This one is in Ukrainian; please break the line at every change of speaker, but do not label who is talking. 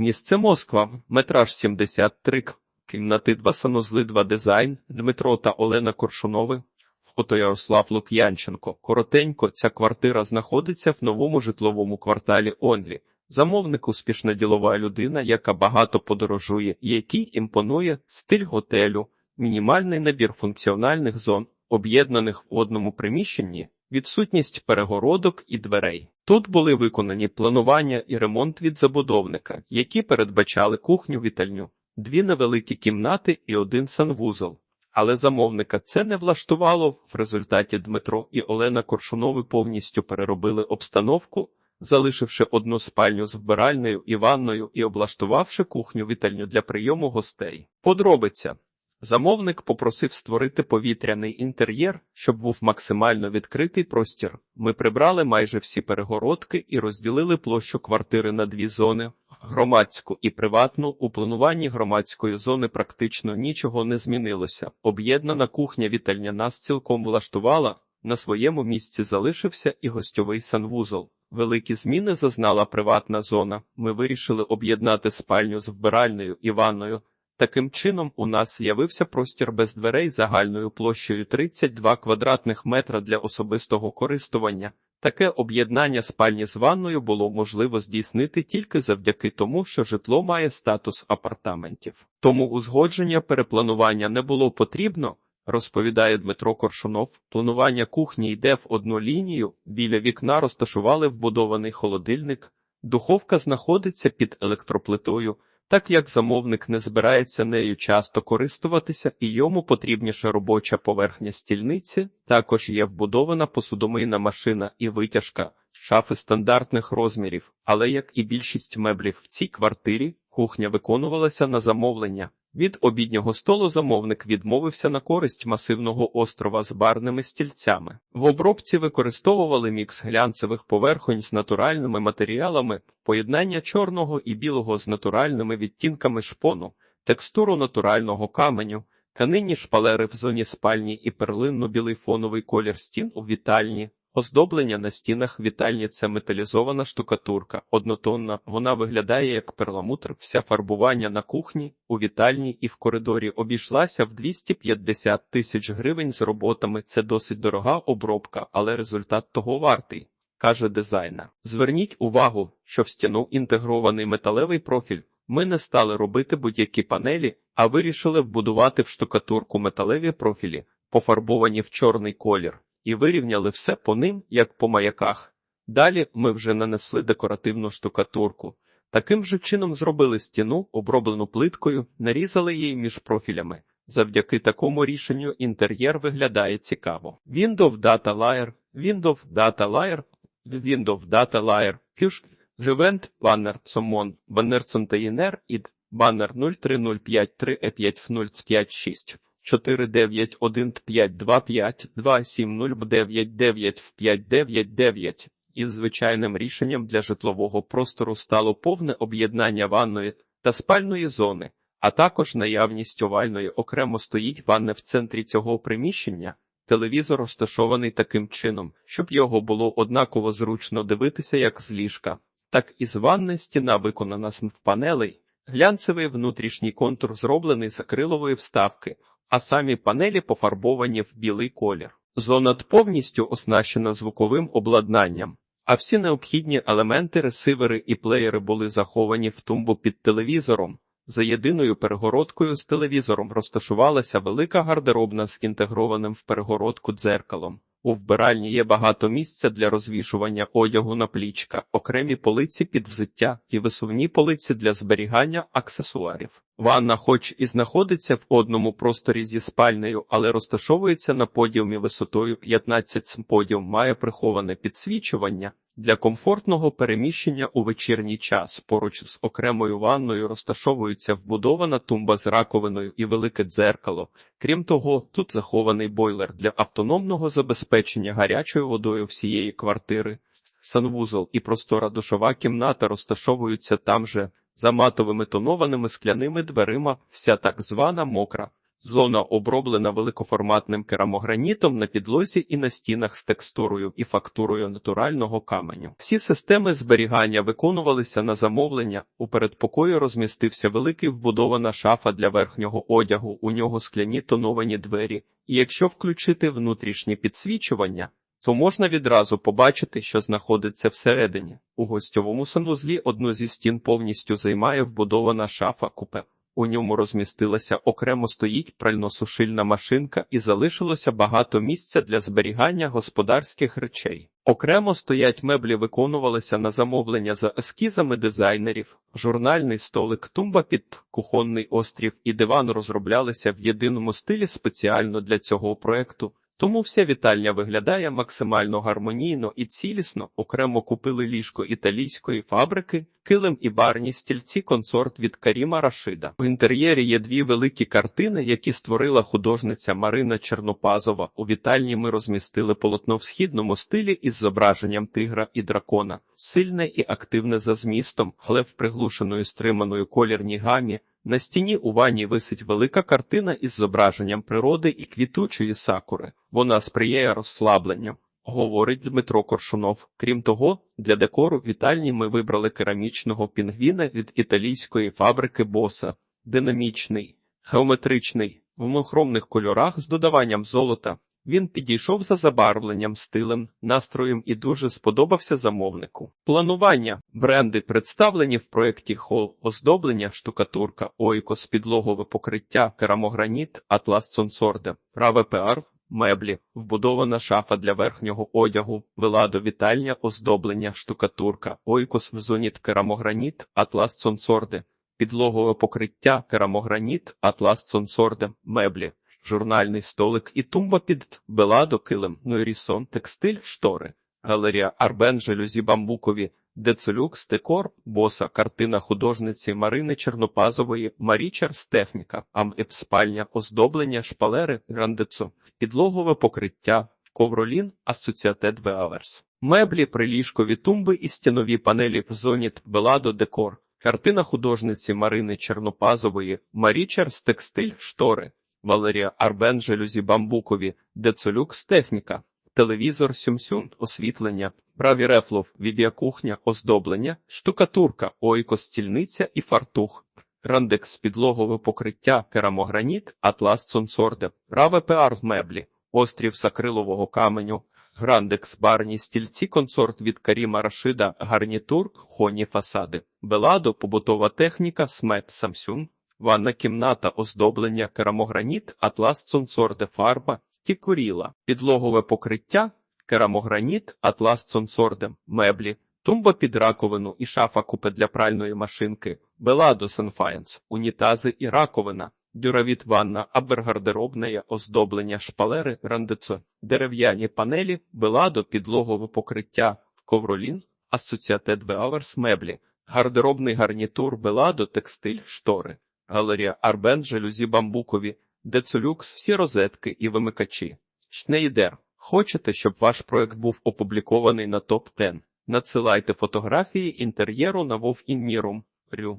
Місце Москва, метраж 73, к- кімнати 2 санузли 2 дизайн, Дмитро та Олена Коршунови, фото Ярослав Лук'янченко. Коротенько, ця квартира знаходиться в новому житловому кварталі Онлі. Замовник успішна ділова людина, яка багато подорожує, і якій імпонує стиль готелю, мінімальний набір функціональних зон, об'єднаних в одному приміщенні, відсутність перегородок і дверей. Тут були виконані планування і ремонт від забудовника, які передбачали кухню-вітальню, дві невеликі кімнати і один санвузол. Але замовника це не влаштувало. В результаті Дмитро і Олена Коршунови повністю переробили обстановку, залишивши одну спальню з вбиральною і ванною і облаштувавши кухню-вітальню для прийому гостей. Подробиця. Замовник попросив створити повітряний інтер'єр, щоб був максимально відкритий простір. Ми прибрали майже всі перегородки і розділили площу квартири на дві зони: громадську і приватну. У плануванні громадської зони практично нічого не змінилося. Об'єднана кухня вітальня нас цілком влаштувала. На своєму місці залишився і гостьовий санвузол. Великі зміни зазнала приватна зона. Ми вирішили об'єднати спальню з вбиральною і ванною. Таким чином, у нас з'явився простір без дверей загальною площею 32 квадратних метра для особистого користування. Таке об'єднання спальні з ванною було можливо здійснити тільки завдяки тому, що житло має статус апартаментів. Тому узгодження перепланування не було потрібно, розповідає Дмитро Коршунов. Планування кухні йде в одну лінію. Біля вікна розташували вбудований холодильник. Духовка знаходиться під електроплитою. Так як замовник не збирається нею часто користуватися і йому потрібніша робоча поверхня стільниці, також є вбудована посудомийна машина і витяжка, шафи стандартних розмірів, але як і більшість меблів в цій квартирі, кухня виконувалася на замовлення. Від обіднього столу замовник відмовився на користь масивного острова з барними стільцями. В обробці використовували мікс глянцевих поверхонь з натуральними матеріалами, поєднання чорного і білого з натуральними відтінками шпону, текстуру натурального каменю, тканинні шпалери в зоні спальні і перлинно-білий фоновий колір стін у вітальні. Оздоблення на стінах вітальні це металізована штукатурка, однотонна. Вона виглядає як перламутр. Вся фарбування на кухні, у вітальні і в коридорі обійшлася в 250 тисяч гривень з роботами. Це досить дорога обробка, але результат того вартий, каже дизайнер. Зверніть увагу, що в стіну інтегрований металевий профіль. Ми не стали робити будь-які панелі, а вирішили вбудувати в штукатурку металеві профілі, пофарбовані в чорний колір і вирівняли все по ним, як по маяках. Далі ми вже нанесли декоративну штукатурку. Таким же чином зробили стіну, оброблену плиткою, нарізали її між профілями. Завдяки такому рішенню інтер'єр виглядає цікаво. Windows Data Layer, Windows Data Layer, Windows Data Layer, Fusion, Живент, баннер, Сомон, баннер Цонтаїнер, ід, баннер 03053 e 5056 49152527099 із звичайним рішенням для житлового простору стало повне об'єднання ванної та спальної зони, а також наявність овальної окремо стоїть ванна в центрі цього приміщення. Телевізор розташований таким чином, щоб його було однаково зручно дивитися як з ліжка, так і з ванни стіна виконана з панелей. Глянцевий внутрішній контур зроблений з акрилової вставки, а самі панелі пофарбовані в білий колір. Зона повністю оснащена звуковим обладнанням, а всі необхідні елементи, ресивери і плеєри були заховані в тумбу під телевізором. За єдиною перегородкою з телевізором розташувалася велика гардеробна з інтегрованим в перегородку дзеркалом. У вбиральні є багато місця для розвішування одягу на плічка, окремі полиці під взуття і висувні полиці для зберігання аксесуарів. Ванна, хоч і знаходиться в одному просторі зі спальнею, але розташовується на подіумі висотою 15 см. Подіум має приховане підсвічування. Для комфортного переміщення у вечірній час поруч з окремою ванною розташовується вбудована тумба з раковиною і велике дзеркало. Крім того, тут захований бойлер для автономного забезпечення гарячою водою всієї квартири. Санвузол і простора душова кімната розташовуються там же, за матовими тонованими скляними дверима, вся так звана мокра Зона оброблена великоформатним керамогранітом на підлозі і на стінах з текстурою і фактурою натурального каменю. Всі системи зберігання виконувалися на замовлення. У передпокої розмістився великий вбудована шафа для верхнього одягу. У нього скляні тоновані двері. І якщо включити внутрішнє підсвічування, то можна відразу побачити, що знаходиться всередині. У гостьовому санвузлі одну зі стін повністю займає вбудована шафа купе. У ньому розмістилася окремо стоїть пральносушильна машинка і залишилося багато місця для зберігання господарських речей. Окремо стоять меблі виконувалися на замовлення за ескізами дизайнерів, журнальний столик, тумба під кухонний острів і диван розроблялися в єдиному стилі спеціально для цього проекту. Тому вся вітальня виглядає максимально гармонійно і цілісно. Окремо купили ліжко італійської фабрики, килим і барні стільці консорт від Каріма Рашида. В інтер'єрі є дві великі картини, які створила художниця Марина Чернопазова. У вітальні ми розмістили полотно в східному стилі із зображенням тигра і дракона, сильне і активне за змістом, але в приглушеної стриманої колірній гамі. На стіні у ванні висить велика картина із зображенням природи і квітучої сакури. Вона сприяє розслабленню, говорить Дмитро Коршунов. Крім того, для декору в вітальні ми вибрали керамічного пінгвіна від італійської фабрики Боса. Динамічний, геометричний, в монохромних кольорах з додаванням золота. Він підійшов за забарвленням, стилем, настроєм і дуже сподобався замовнику. Планування бренди представлені в проєкті Хол, оздоблення, штукатурка, ойкос, підлогове покриття, керамограніт, атлас Сонсорде, праве піар, меблі, вбудована шафа для верхнього одягу, веладо вітальня, оздоблення, штукатурка, ойкос, зоніт, керамограніт, атлас Сонсорде, підлогове покриття, керамограніт, атлас Сонсорде, меблі журнальний столик і тумба під беладо, килим, нойрісон, текстиль, штори, галерія Арбен, жалюзі бамбукові, Децелюкс, декор, боса, картина художниці Марини Чернопазової, Марічарс техніка, аміп спальня, оздоблення, шпалери, грандецо, підлогове покриття, ковролін, асоціатет Веаверс. Меблі, приліжкові тумби і стінові панелі в зоні Беладо декор. Картина художниці Марини Чернопазової, Марічарс текстиль, штори. Валерія Арбен, жалюзі бамбукові, Децолюкс техніка, телевізор Сюмсюн, освітлення, праві рефлов, відеокухня, оздоблення, штукатурка, ойкос, стільниця і фартух, рандекс, підлогове покриття, керамограніт, атлас Сонсорде, праве пеар меблі, острів сакрилового каменю, грандекс, барні стільці, консорт від Каріма Рашида, гарнітур, хоні фасади, беладо, побутова техніка, смет Самсюн, Ванна кімната, оздоблення, керамограніт, атлас Сонсорде фарба, тікуріла, підлогове покриття, керамограніт, атлас Сонсорде, меблі, тумба під раковину і шафа купе для пральної машинки, Беладо Сенфаєнс, унітази і раковина, дюравіт ванна, абергардеробне оздоблення, шпалери, рандецо, дерев'яні панелі, Беладо, підлогове покриття, ковролін, асоціатет Веаверс меблі, гардеробний гарнітур, Беладо, текстиль, штори. Галерія Арбен, жалюзі бамбукові, Децолюкс, всі розетки і вимикачі. Шнейдер. Хочете, щоб ваш проект був опублікований на топ 10 Надсилайте фотографії інтер'єру на Вов Інмірум. Рю.